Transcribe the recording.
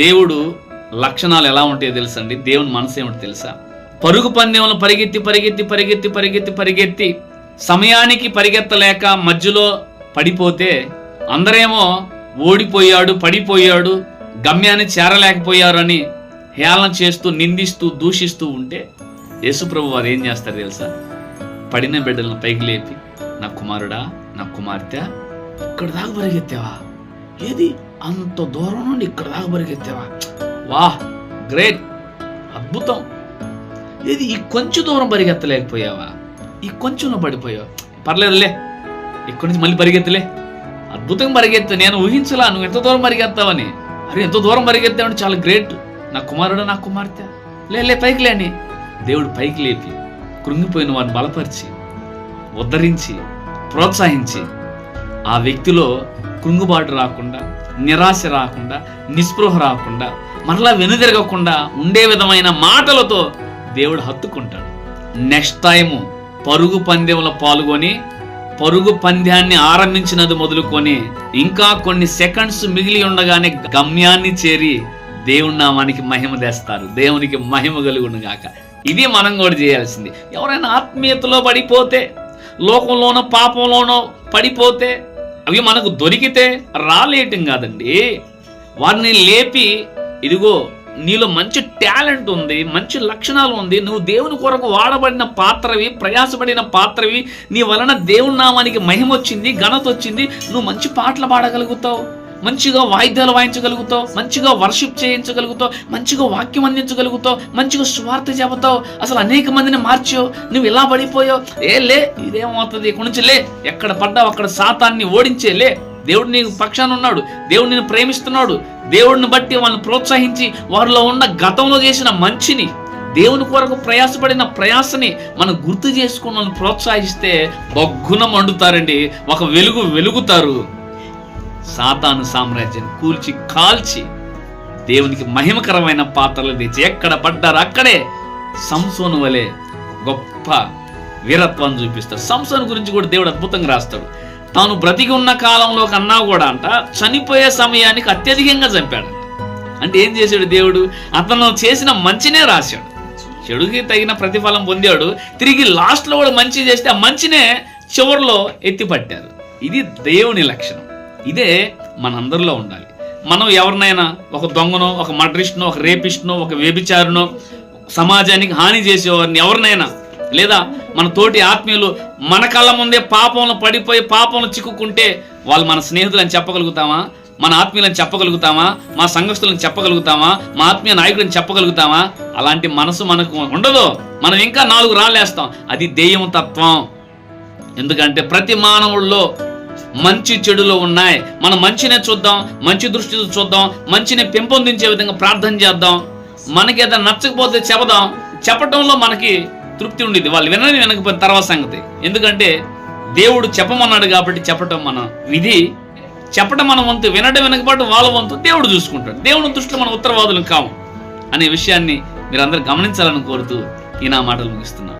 దేవుడు లక్షణాలు ఎలా ఉంటాయో తెలుసండి? దేవుని మనసు ఏమిటి తెలుసా? పరుగు పందెంలో పరిగెత్తి పరిగెత్తి పరిగెత్తి పరిగెత్తి పరిగెత్తి సమయానికి పరిగెత్తలేక మధ్యలో పడిపోతే అందరేమో ఓడిపోయాడు పడిపోయాడు గమ్యాన్ని చేరలేకపోయారని హేళన చేస్తూ నిందిస్తూ దూషిస్తూ ఉంటే యేసుప్రభు వారు ఏం చేస్తారు తెలుసా? పడిన బిడ్డలను పైకి లేపి నా కుమారుడా నా కుమార్తె ఇక్కడ దాకా పరిగెత్తావా? ఏది? అంత దూరం నుండి ఇక్కడ దాకా పరిగెత్తావా? వాహ్ గ్రేట్ అద్భుతం. ఏది ఈ కొంచెం దూరం పరిగెత్తలేకపోయావా? ఈ కొంచెంలో పడిపోయావు. పర్లేదులే ఇక్కడి నుంచి మళ్ళీ పరిగెత్తలే అద్భుతంగా పరిగెత్తా నేను ఊహించలా నువ్వు ఎంత దూరం పరిగెత్తావని. అరే ఎంత దూరం పరిగెత్తావని చాలా గ్రేట్. నా కుమారుడు నా కుమార్తె. లే లే పైకి లేని దేవుడు పైకి లేపి కృంగిపోయిన వారిని బలపరిచి ఉద్ధరించి ప్రోత్సహించి ఆ వ్యక్తిలో కృంగుబాటు రాకుండా నిరాశ రాకుండా నిస్పృహ రాకుండా మరలా వెనుదిరగకుండా ఉండే విధమైన మాటలతో దేవుడు హత్తుకుంటాడు. నెక్స్ట్ టైము పరుగు పందెంలో పాల్గొని పరుగు పంద్యాన్ని ఆరంభించినది మొదలుకొని ఇంకా కొన్ని సెకండ్స్ మిగిలి ఉండగానే గమ్యాన్ని చేరి దేవుని నామానికి మహిమ తెస్తారు. దేవునికి మహిమ కలుగును గాక ఇది మనం కూడా చేయాల్సింది. ఎవరైనా ఆత్మీయతలో పడిపోతే లోకంలోనో పాపంలోనో పడిపోతే అవి మనకు దొరికితే రాలేయటం కాదండి. వారిని లేపి ఇదిగో నీలో మంచి టాలెంట్ ఉంది మంచి లక్షణాలు ఉంది నువ్వు దేవుని కొరకు వాడబడిన పాత్రవి ప్రయాసపడిన పాత్రవి నీ వలన దేవుని నామానికి మహిమ వచ్చింది ఘనత వచ్చింది నువ్వు మంచి పాటలు పాడగలుగుతావు. మంచిగా వాయిద్యాలు వాయించగలుగుతావు మంచిగా వర్షిప్ చేయించగలుగుతావు మంచిగా వాక్యం అందించగలుగుతావు మంచిగా స్వార్థ చెబుతావు. అసలు అనేక మందిని మార్చావు. నువ్వు ఇలా పడిపోయావు. ఏ లే ఇదేమవుతుంది? ఇక్కడ నుంచి లే ఎక్కడ పడ్డావు? అక్కడ సాతాన్ని ఓడించే లే. దేవుడు నీకు పక్షాన ఉన్నాడు. దేవుడు నేను ప్రేమిస్తున్నాడు. దేవుడిని బట్టి వాళ్ళని ప్రోత్సహించి వారిలో ఉన్న గతంలో చేసిన మంచిని దేవుని కొరకు ప్రయాసపడిన ప్రయాసని మనం గుర్తు చేసుకుని వాళ్ళని ప్రోత్సహిస్తే బొగ్గున మండుతారండి. ఒక వెలుగు వెలుగుతారు. సాతాను సామ్రాజ్యాన్ని కూల్చి కాల్చి దేవునికి మహిమకరమైన పాత్రలు తెచ్చి ఎక్కడ పడ్డారు అక్కడే సంసోను వలె గొప్ప వీరత్వాన్ని చూపిస్తాడు. సంసోను గురించి కూడా దేవుడు అద్భుతంగా రాస్తాడు. తాను బ్రతికి ఉన్న కాలంలో కన్నా కూడా అంట చనిపోయే సమయానికి అత్యధికంగా చంపాడు అంటే ఏం చేశాడు దేవుడు? అతను చేసిన మంచినే రాశాడు. చెడుకి తగిన ప్రతిఫలం పొందాడు. తిరిగి లాస్ట్లో కూడా మంచి చేస్తే ఆ మంచినే చివరిలో ఎత్తిపట్టారు. ఇది దేవుని లక్షణం. ఇదే మనందరిలో ఉండాలి. మనం ఎవరినైనా ఒక దొంగనో ఒక మడ్రిస్ట్నో ఒక రేపిస్ట్నో ఒక వ్యభిచారునో సమాజానికి హాని చేసేవారిని ఎవరినైనా లేదా మన తోటి ఆత్మీయులు మన కళ్ళ ముందే పాపంలో పడిపోయి పాపంలో చిక్కుకుంటే వాళ్ళు మన స్నేహితులని చెప్పగలుగుతామా? మన ఆత్మీయులను చెప్పగలుగుతామా? మా సంఘస్థులను చెప్పగలుగుతామా? మా ఆత్మీయ నాయకులను చెప్పగలుగుతామా? అలాంటి మనసు మనకు ఉండదు. మనం ఇంకా నాలుగు రాళ్ళేస్తాం. అది దెయ్యం తత్వం. ఎందుకంటే ప్రతి మానవుల్లో మంచి చెడులో ఉన్నాయి. మనం మంచినే చూద్దాం మంచి దృష్టితో చూద్దాం మంచిని పెంపొందించే విధంగా ప్రార్థన చేద్దాం. మనకి ఏదైనా నచ్చకపోతే చెప్పదాం. చెప్పడంలో మనకి తృప్తి ఉండేది. వాళ్ళు వినని వినకపోయిన తర్వాత సంగతి. ఎందుకంటే దేవుడు చెప్పమన్నాడు కాబట్టి చెప్పటం మన విధి. చెప్పడం మన వంతు వినడం వినకపోవడం వాళ్ళ వంతు దేవుడు చూసుకుంటాడు. దేవుని దృష్టిలో మన ఉత్తరవాదులు కాము అనే విషయాన్ని మీరందరూ గమనించాలని కోరుతూ ఈ నా మాటలు ముగిస్తున్నాను.